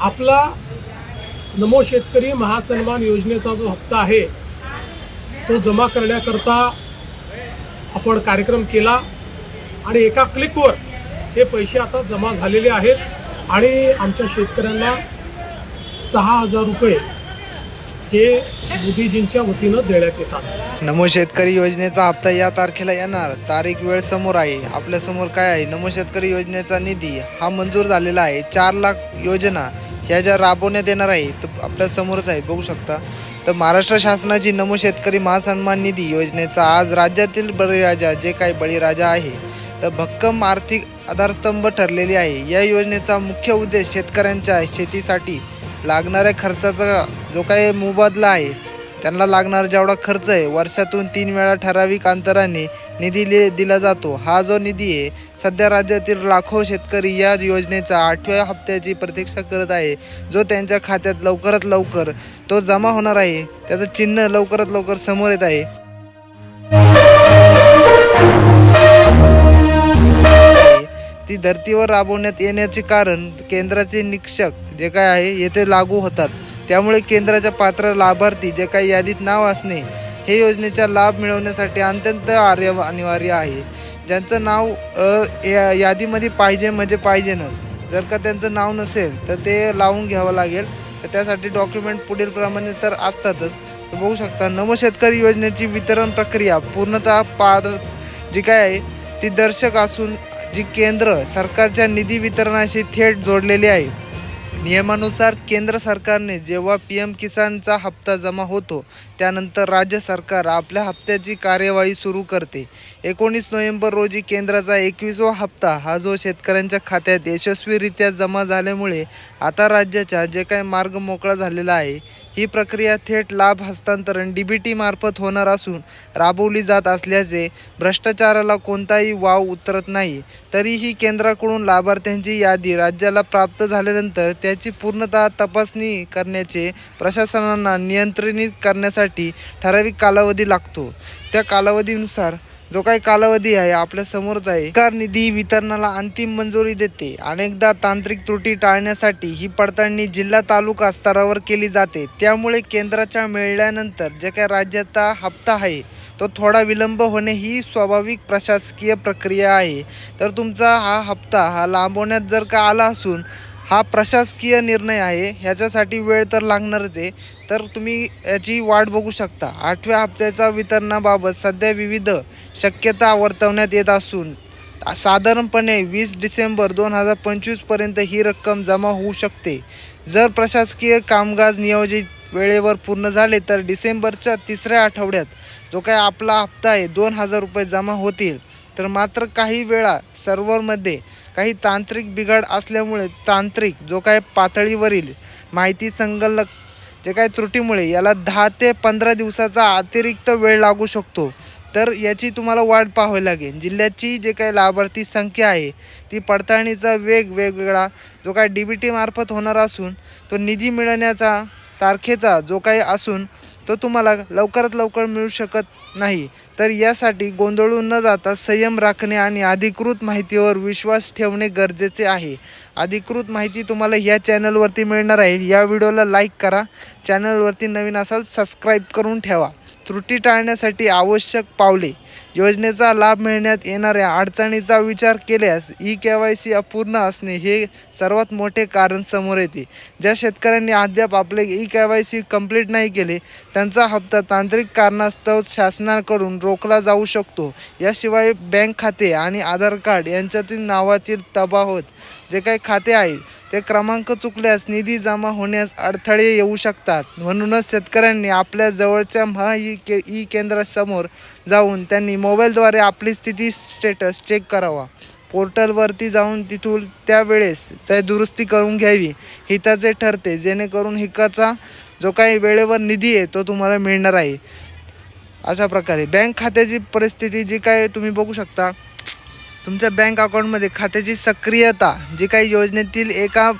आपला नमो शेतकरी महासन्मान योजनेचा जो हप्ता आहे तो जमा करण्याकरता आपण कार्यक्रम केला आणि एका क्लिकवर हे पैसे आता जमा झालेले आहेत आणि आमच्या शेतकऱ्यांना सहा हजार रुपये हे मोदीजींच्या वतीनं देण्यात येतात. नमो शेतकरी योजनेचा हप्ता या तारखेला येणार. तारीख वेळ समोर आहे. आपल्यासमोर काय आहे? नमो शेतकरी योजनेचा निधी हा मंजूर झालेला आहे. चार लाख योजना ह्या ज्या राबवण्यात येणार आहे तर आपल्या समोरच आहे. बघू शकता. तर महाराष्ट्र शासनाची नमो शेतकरी महासन्मान निधी योजनेचा आज राज्यातील बळीराजा जे काही बळीराजा आहे तर भक्कम आर्थिक आधारस्तंभ ठरलेली आहे. या योजनेचा मुख्य उद्देश शेतकऱ्यांच्या शेतीसाठी लागणाऱ्या खर्चाचा जो काही मोबदला आहे त्यांना लागणारा जेवढा खर्च आहे वर्षातून तीन वेळा ठराविक अंतराने निधी दिला जातो. हा जो निधी आहे सध्या राज्यातील लाखो शेतकरी या योजनेचा आठव्या हप्त्याची प्रतीक्षा करत आहे. जो त्यांच्या खात्यात लवकरात लवकर तो जमा होणार आहे त्याचं चिन्ह लवकरात लवकर समोर येत आहे. ती धर्तीवर राबवण्यात येण्याचे कारण केंद्राचे निक्षक जे काय आहे येथे लागू होतात. त्यामुळे केंद्राच्या पात्र लाभार्थी जे काही यादीत नाव असणे हे योजनेचा लाभ मिळवण्यासाठी अत्यंत आर्य अनिवार्य आहे. ज्यांचं नाव या यादीमध्ये पाहिजे म्हणजे पाहिजेनच. जर का त्यांचं नाव नसेल तर ते लावून घ्यावं लागेल. तर त्यासाठी डॉक्युमेंट पुढील प्रमाणे तर असतातच. बघू शकता नम शेतकरी योजनेची वितरण प्रक्रिया पूर्णतः पार जी काय आहे ती दर्शक असून जी केंद्र सरकारच्या निधी वितरणाशी थेट जोडलेली आहे. नियमानुसार केंद्र सरकारने जेव्हा पी एम किसानचा हप्ता जमा होतो त्यानंतर राज्य सरकार आपल्या हप्त्याची कार्यवाही सुरू करते. एकोणीस नोव्हेंबर रोजी केंद्राचा एकवीसवा हप्ता हा जो शेतकऱ्यांच्या खात्यात यशस्वीरित्या जमा झाल्यामुळे आता राज्याचा जे काही मार्ग मोकळा झालेला आहे ही प्रक्रिया थेट लाभ हस्तांतरण डी बी टीमार्फत होणार असून राबवली जात असल्याचे भ्रष्टाचाराला कोणताही वाव उतरत नाही. तरीही केंद्राकडून लाभार्थ्यांची यादी राज्याला प्राप्त झाल्यानंतर त्या याची पूर्णतः तपासणी करण्याचे प्रशासनांना नियंत्रित करण्यासाठी ठराविक कालावधी लागतो. त्या कालावधीनुसार जो काही कालावधी आहे आपल्या समोरच आहे सरकार निधी वितरणाला अंतिम मंजुरी देते. अनेकदा तांत्रिक त्रुटी टाळण्यासाठी ही पडताळणी जिल्हा तालुका स्तरावर केली जाते. त्यामुळे केंद्राच्या मिळाल्यानंतर जे काही राज्याचा हप्ता आहे तो थोडा विलंब होणे ही स्वाभाविक प्रशासकीय प्रक्रिया आहे. तर तुमचा हा हप्ता हा लांबवण्यात जर का आला असून हा प्रशासकीय निर्णय आहे. ह्याच्यासाठी वेळ तर लागणारच आहे. तर तुम्ही याची वाट बघू शकता. आठव्या हप्त्याच्या वितरणाबाबत सध्या विविध शक्यता वर्तवण्यात येत असून साधारणपणे वीस डिसेंबर दोन हजार पंचवीसपर्यंत ही रक्कम जमा होऊ शकते. जर प्रशासकीय कामकाज नियोजित वेळेवर पूर्ण झाले तर डिसेंबरच्या तिसऱ्या आठवड्यात जो काय आपला हप्ता आहे दोन हजार रुपये जमा होतील. तर मात्र काही वेळा सर्व्हरमध्ये काही तांत्रिक बिघाड असल्यामुळे तांत्रिक जो काय पातळीवरील माहिती संगलक जे काही त्रुटीमुळे याला दहा ते पंधरा दिवसाचा अतिरिक्त वेळ लागू शकतो. तर याची तुम्हाला वाट पाहावी लागेल. जिल्ह्याची जे काही लाभार्थी संख्या आहे ती पडताळणीचा वेग वेगवेगळा जो काय डी बी टीमार्फत होणार असून तो निधी मिळवण्याचा तारखेचा जो काही असून तो तुम्हाला लवकरात लवकर मिळू शकत नाही. तर यासाठी गोंधळून न जाता संयम राखणे आणि अधिकृत माहितीवर विश्वास ठेवणे गरजेचे आहे. अधिकृत माहिती तुम्हाला ह्या चॅनलवरती मिळणार आहे. या व्हिडिओला लाईक करा. चॅनलवरती नवीन असाल सबस्क्राईब करून ठेवा. त्रुटी टाळण्यासाठी आवश्यक पावले. योजनेचा लाभ मिळण्यात येणाऱ्या अडचणीचा विचार केल्यास ई के वाय सी अपूर्ण असणे हे सर्वात मोठे कारण समोर येते. ज्या शेतकऱ्यांनी अद्याप आपले E K Y C complete नाही केले त्यांचा हप्ता तांत्रिक कारणास्तव शासनाकडून रोखला जाऊ शकतो. याशिवाय बँक खाते आणि आधार कार्ड यांच्यातील नावातील तबाहत जे काही खाते आहे ते क्रमांक चुकल्यास निधी जमा होण्यास अडथळे येऊ शकतात. म्हणूनच शेतकऱ्यांनी आपल्या जवळच्या महा ई के ई केंद्रासमोर जाऊन त्यांनी मोबाईलद्वारे आपली स्थिती स्टेटस चेक करावा. पोर्टलवरती जाऊन तिथून त्यावेळेस त्या दुरुस्ती करून घ्यावी. हिताचे ठरते जेणेकरून हिकाचा जो काही वेळेवर निधी आहे तो तुम्हाला मिळणार आहे. अशा प्रकारे. बँक खात्याची परिस्थिती जी काय तुम्ही बघू शकता तुमच्या बँक अकाउंटमध्ये खात्याची सक्रियता जी काही योजनेतील एका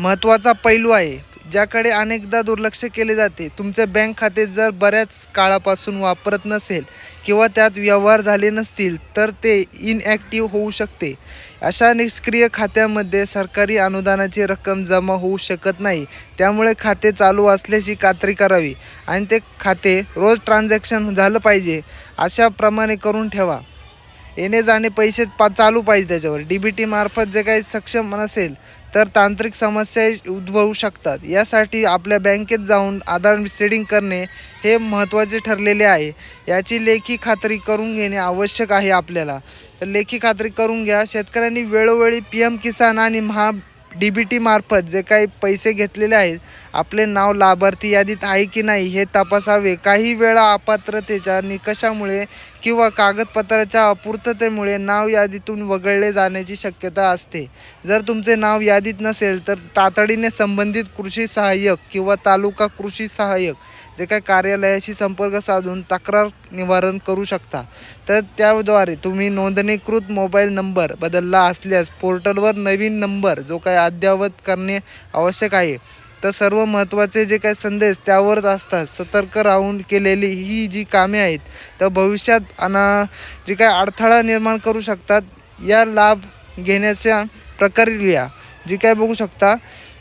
महत्त्वाचा पैलू आहे ज्याकडे अनेकदा दुर्लक्ष केले जाते तुमचे बँक खाते जर बऱ्याच काळापासून वापरत नसेल किंवा त्यात व्यवहार झाले नसतील तर ते इनॲक्टिव्ह होऊ शकते. अशा निष्क्रिय खात्यामध्ये सरकारी अनुदानाची रक्कम जमा होऊ शकत नाही. त्यामुळे खाते चालू असल्याची खात्री करावी आणि ते खाते रोज ट्रान्झॅक्शन झालं पाहिजे अशाप्रमाणे करून ठेवा. येणे जाणे पैसे पा चालू पाहिजे त्याच्यावर. डी बी टी मार्फत जे काही सक्षम नसेल तर तांत्रिक समस्या उद्भवू शकतात. यासाठी आपल्या बँकेत जाऊन आधार सेडिंग करणे हे महत्त्वाचे ठरलेले आहे. याची लेखी खात्री करून घेणे आवश्यक आहे आपल्याला. तर लेखी खात्री करून घ्या. शेतकऱ्यांनी वेळोवेळी पी एम किसान आणि महा डी बी टी मार्फत जे काही पैसे घेतलेले आहेत आपले नाव लाभार्थी यादीत आहे की नाही हे तपासावे. काही वेळा अपात्रतेच्या निकषामुळे किंवा कागदपत्राच्या अपूर्ततेमुळे नाव यादीतून वगळले जाण्याची शक्यता असते. जर तुमचे नाव यादीत नसेल तर तातडीने संबंधित कृषी सहाय्यक किंवा तालुका कृषी सहाय्यक जे काय कार्यालयाशी संपर्क साधून तक्रार निवारण करू शकता. तर त्याद्वारे तुम्ही नोंदणीकृत मोबाईल नंबर बदलला असल्यास पोर्टलवर नवीन नंबर जो काय अद्ययावत करणे आवश्यक आहे तर सर्व महत्त्वाचे जे काही संदेश त्यावरच असतात. सतर्क राहून केलेली ही जी कामे आहेत तर भविष्यात अना जे काही अडथळा निर्माण करू शकतात या लाभ घेण्याच्या प्रक्रिया जी काय बघू शकता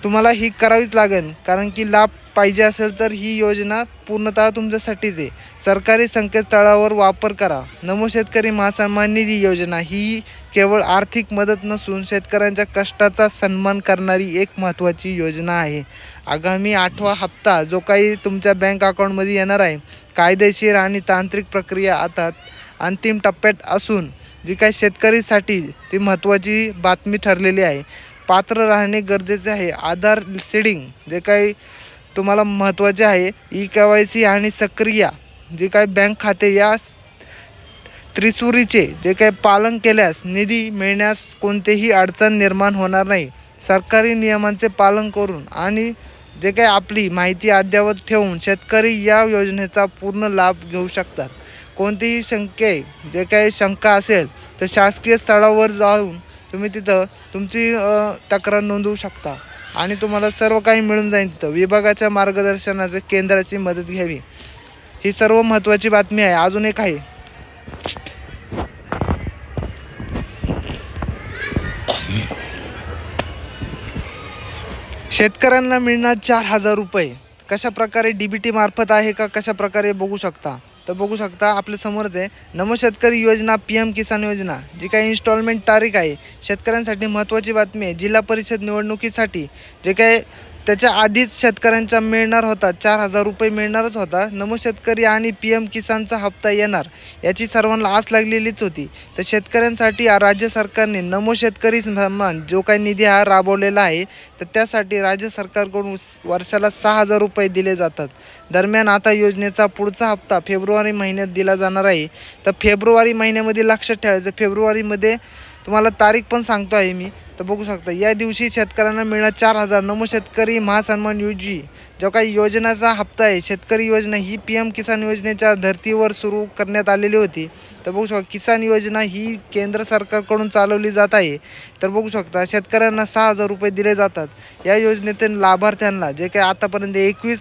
तुम्हाला ही करावीच लागेल. कारण की लाभ पाहिजे असेल तर ही योजना पूर्णतः तुमच्यासाठीच आहे. सरकारी संकेतस्थळावर वापर करा. नमो शेतकरी महासन्मान निधी योजना ही केवळ आर्थिक मदत नसून शेतकऱ्यांच्या कष्टाचा सन्मान करणारी एक महत्त्वाची योजना आहे. आगामी आठवा हप्ता जो काही तुमच्या बँक अकाउंटमध्ये येणार आहे कायदेशीर आणि तांत्रिक प्रक्रिया आता अंतिम टप्प्यात असून जी काही शेतकरीसाठी ती महत्त्वाची बातमी ठरलेली आहे. पात्र राहणे गरजेचे आहे. आधार सीडिंग जे काही तुम्हाला महत्त्वाचे आहे ई के वाय सी आणि सक्रिया जे काय बँक खाते या त्रिसुरीचे जे काही पालन केल्यास निधी मिळण्यास कोणतेही अडचण निर्माण होणार नाही. सरकारी नियमांचे पालन करून आणि जे काही आपली माहिती अद्ययावत ठेवून शेतकरी या योजनेचा पूर्ण लाभ घेऊ शकतात. कोणतीही शंके जे काही शंका असेल तर शासकीय स्थळावर जाऊन तुम्ही तिथं तुमची तक्रार नोंदवू शकता. आणि तुम्हाला सर्व काही मिळून जाईल तिथं. विभागाच्या मार्गदर्शनाचे केंद्राची मदत घ्यावी. ही सर्व महत्त्वाची बातमी आहे. अजून एक आहे. शेतकऱ्यांना मिळणार चार हजार रुपये. कशा प्रकारे डी बी टी मार्फत आहे का कशा प्रकारे बघू शकता? तर बघू शकता आपल्या समोरच आहे. नमो शेतकरी योजना पी एम किसान योजना जी काही इन्स्टॉलमेंट तारीख आहे. शेतकऱ्यांसाठी महत्त्वाची बातमी आहे. जिल्हा परिषद निवडणुकीसाठी जे काही त्याच्या आधीच शेतकऱ्यांचा मिळणार होता. चार हजार रुपये मिळणारच होता. नमो शेतकरी आणि पी एम किसानचा हप्ता येणार याची सर्वांना आस लागलेलीच होती. तर शेतकऱ्यांसाठी राज्य सरकारने नमो शेतकरी सन्मान जो काही निधी हा राबवलेला आहे तर त्यासाठी राज्य सरकारकडून वर्षाला सहा हजार रुपये दिले जातात. दरम्यान आता योजनेचा पुढचा हप्ता फेब्रुवारी महिन्यात दिला जाणार आहे. तर फेब्रुवारी महिन्यामध्ये लक्षात ठेवायचं फेब्रुवारीमध्ये तुम्हाला तारीख पण सांगतो आहे मी. तर बघू शकता या दिवशी शेतकऱ्यांना मिळणार चार हजार. नमो शेतकरी महासन्मान योजी जो काही योजनाचा हप्ता आहे शेतकरी योजना ही पी एम किसान योजनेच्या धर्तीवर सुरू करण्यात आलेली होती. तर बघू शकता किसान योजना ही केंद्र सरकारकडून चालवली जात आहे. तर बघू शकता शेतकऱ्यांना सहा हजार रुपये दिले जातात. या योजनेतील लाभार्थ्यांना जे काही आतापर्यंत एकवीस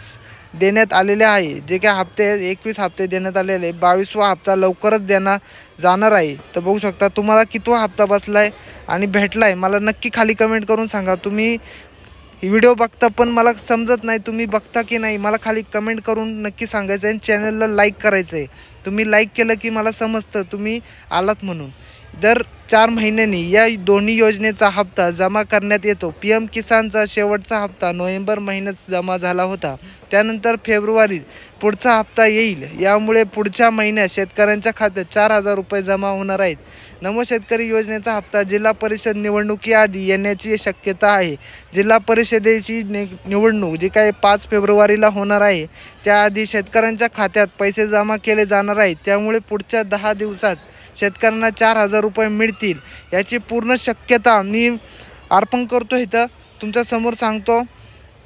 देण्यात आलेले आहे. जे काही हप्ते एकवीस हप्ते देण्यात आलेले बावीसवा हप्ता लवकरच देणार जाणार आहे. तर बघू शकता तुम्हाला कितवा हप्ता बसला आहे आणि भेटला आहे मला नक्की खाली कमेंट करून सांगा. तुम्ही व्हिडिओ बघता पण मला समजत नाही तुम्ही बघता की नाही मला खाली कमेंट करून नक्की सांगायचं आहे आणि चॅनलला लाईक करायचं आहे तुम्ही लाईक केलं की मला समजतं तुम्ही आलात म्हणून. दर चार महिन्यांनी या दोन्ही योजनेचा हप्ता जमा करण्यात येतो. पी एम किसानचा शेवटचा हप्ता नोव्हेंबर महिन्यात जमा झाला होता. त्यानंतर फेब्रुवारीत पुढचा हप्ता येईल. यामुळे पुढच्या महिन्यात शेतकऱ्यांच्या खात्यात चार हजार रुपये जमा होणार आहेत. नमो शेतकरी योजनेचा हप्ता जिल्हा परिषद निवडणुकीआधी येण्याची शक्यता आहे. जिल्हा परिषदेची नि निवडणूक जी काही पाच फेब्रुवारीला होणार आहे त्याआधी शेतकऱ्यांच्या खात्यात पैसे जमा केले जाणार आहेत. त्यामुळे पुढच्या दहा दिवसात शेतकऱ्यांना चार हजार रुपये मिळतील याची पूर्ण शक्यता मी अर्पण करतो इथं. तुमच्यासमोर सांगतो.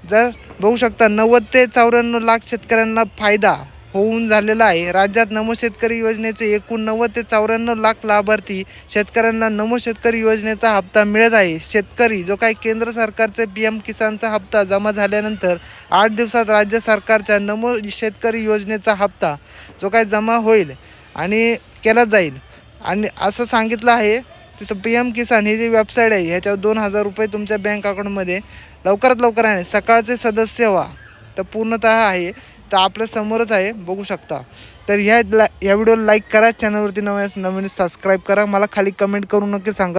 जर बघू शकता नव्वद ते चौऱ्याण्णव लाख शेतकऱ्यांना फायदा होऊन झालेला आहे. राज्यात नमो शेतकरी योजनेचे एकूण नव्वद ते चौऱ्याण्णव लाख लाभार्थी शेतकऱ्यांना नमो शेतकरी योजनेचा हप्ता मिळत आहे. शेतकरी जो काही केंद्र सरकारचे पी एम किसानचा हप्ता जमा झाल्यानंतर आठ दिवसात राज्य सरकारच्या नमो शेतकरी योजनेचा हप्ता जो काही जमा होईल आणि केला जाईल आणि असं सांगितलं आहे तसं पी एम किसान ही जी वेबसाईट आहे ह्याच्यावर दोन हजार रुपये तुमच्या बँक अकाउंटमध्ये लवकरात लवकर आहे सकाळचे सदस्य व्हा. तर पूर्णतः आहे. तर आपल्या समोरच आहे. बघू शकता. तर ह्या ला ह्या व्हिडिओला लाईक करा. चॅनलवरती नवीन नवीन सबस्क्राईब करा. मला खाली कमेंट करून नक्की सांगा.